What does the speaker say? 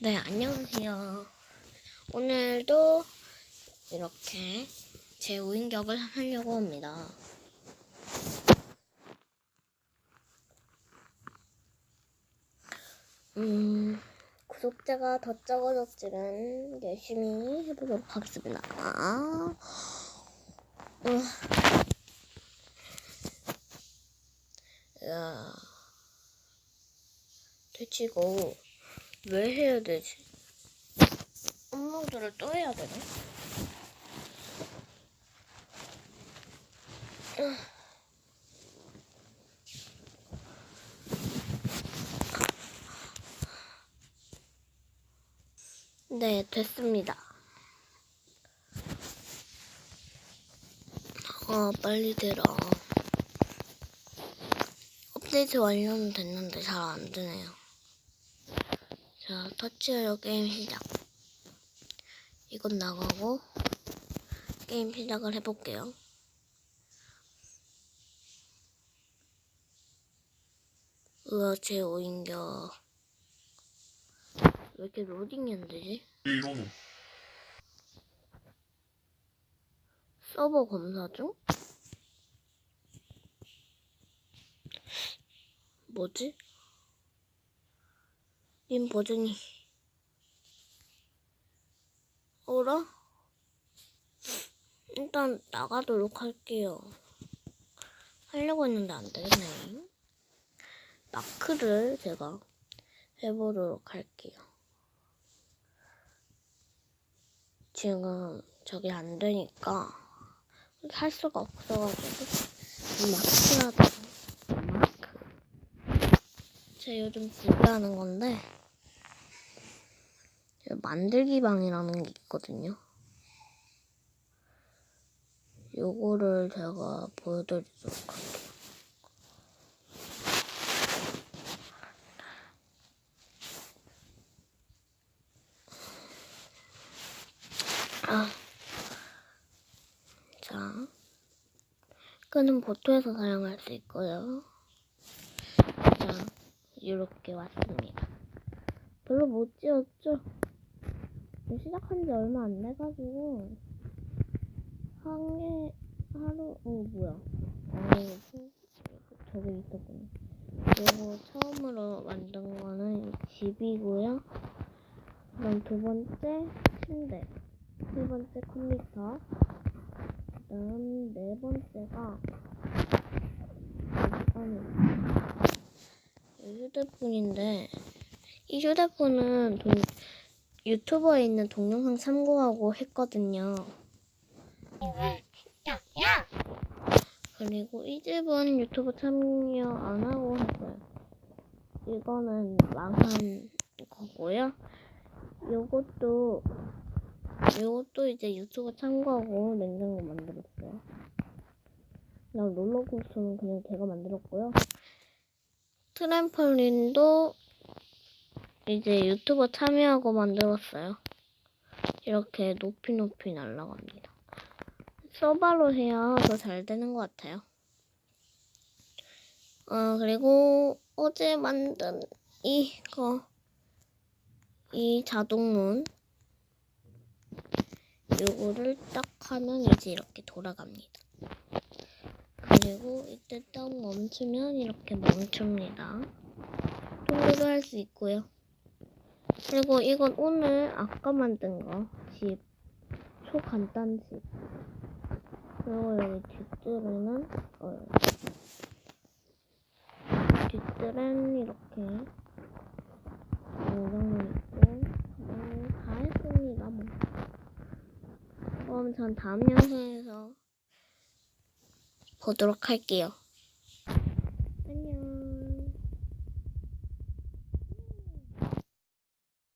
네, 안녕하세요. 오늘도 이렇게 제 오인격을 하려고 합니다. 음, 구독자가 더 적어졌지만 열심히 해보도록 하겠습니다. 아, 음. 야, 이거 왜 해야 되지? 업로드를 또 해야 되나? 네, 됐습니다. 아, 빨리 들어. 업데이트 완료는 됐는데 잘 안 되네요. 자, 터치하려 게임 시작. 이건 나가고 게임 시작을 해볼게요. 으아, 제 오인격. 왜 이렇게 로딩이 안 되지? 서버 검사 중? 뭐지? 님 버전이 어라? 일단 나가도록 할게요. 하려고 했는데 안 되겠네. 마크를 제가 해보도록 할게요. 지금 저게 안 되니까 할 수가 없어가지고 마크라도 마크. 제가 요즘 구매하는 건데 만들기 방이라는 게 있거든요. 요거를 제가 보여드리도록 할게요. 아. 자, 끄는 보트에서 사용할 수 있고요. 자, 이렇게 왔습니다. 별로 못 지었죠? 시작한 지 얼마 안 돼가지고 한 개 하루 어 뭐야? 아니 저기 있었구나. 그리고 처음으로 만든 거는 이 집이고요. 그다음 두 번째 침대, 세 번째 컴퓨터, 그다음 네 번째가 휴대폰인데 이 휴대폰은 동, 유튜버에 있는 동영상 참고하고 했거든요. 그리고 이 집은 유튜브 참여 안 하고 했어요. 이거는 망한 거고요. 요것도 요것도 이제 유튜브 참고하고 냉장고 만들었어요. 그냥 롤러코스터는 그냥 제가 만들었고요. 트램펄린도 이제 유튜버 참여하고 만들었어요. 이렇게 높이 높이 날아갑니다. 서바로 해야 더 잘 되는 것 같아요. 어, 그리고 어제 만든 이거, 이 자동문. 요거를 딱 하면 이제 이렇게 돌아갑니다. 그리고 이때 딱 멈추면 이렇게 멈춥니다. 통로도 할 수 있고요. 그리고 이건 오늘 아까 만든 거 집. 초간단 집. 그리고 여기 뒷뜰에는 어, 뒷뜰엔 이렇게 영상이 있고 뭐다 했습니다 뭐. 그럼 전 다음 영상에서 보도록 할게요.